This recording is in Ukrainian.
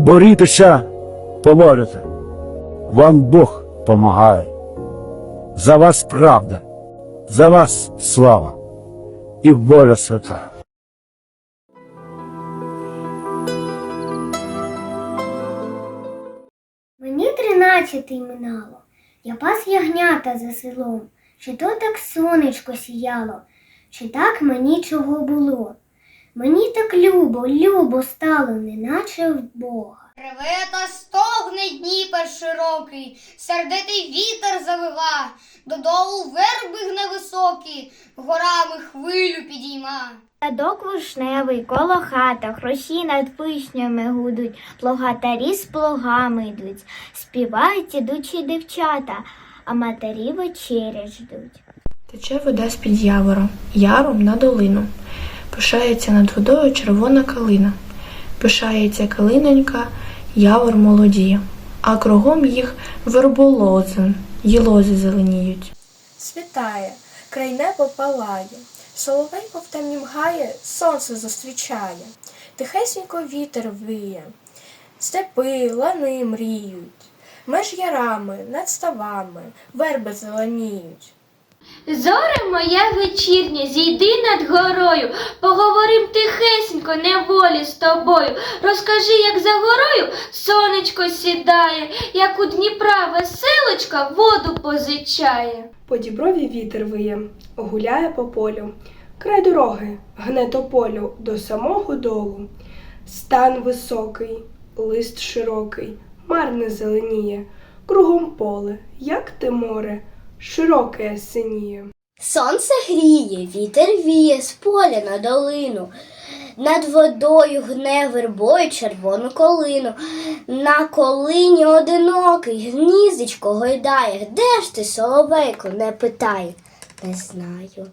Борітеся, поможете. Вам Бог помагає. За вас правда, за вас слава і воля свята. Мені тринадцятий минало, я пас ягнята за селом, чи то так сонечко сіяло, чи так мені чого було. Мені так любо, любо стало, неначе в Бога. Реве та стогне Дніпер широкий, сердитий вітер завива, додолу верби гне високі, горами хвилю підійма. Садок вишневий, коло хата, хрощі над вишнями гудуть, плугатарі з плугами йдуть, співають ідучі дівчата, а матері вечеря ждуть. Тече вода з-під явора, яром на долину. Пишається над водою червона калина. Пишається калинонька, явор молодіє, а кругом їх верболози, й лози зеленіють. Світає, край небо палає, соловей повтемні мгає, сонце зустрічає, тихесенько вітер виє, степи, лани мріють, меж ярами, над ставами, верби зеленіють. Зоре моя вечірня, зійди над горою, поговорим тихесенько, неволі з тобою. Розкажи, як за горою сонечко сідає, як у Дніпра веселочка воду позичає. По діброві вітер виє, гуляє по полю, край дороги гне тополю до самого долу. Стан високий, лист широкий, марне зеленіє, кругом поле, як те море, широке синіє. Сонце гріє, вітер віє з поля на долину. Над водою гне вербою червону колину. На колині одинокий гніздечко гойдає. Де ж ти, соловейко, не питає. Не знаю.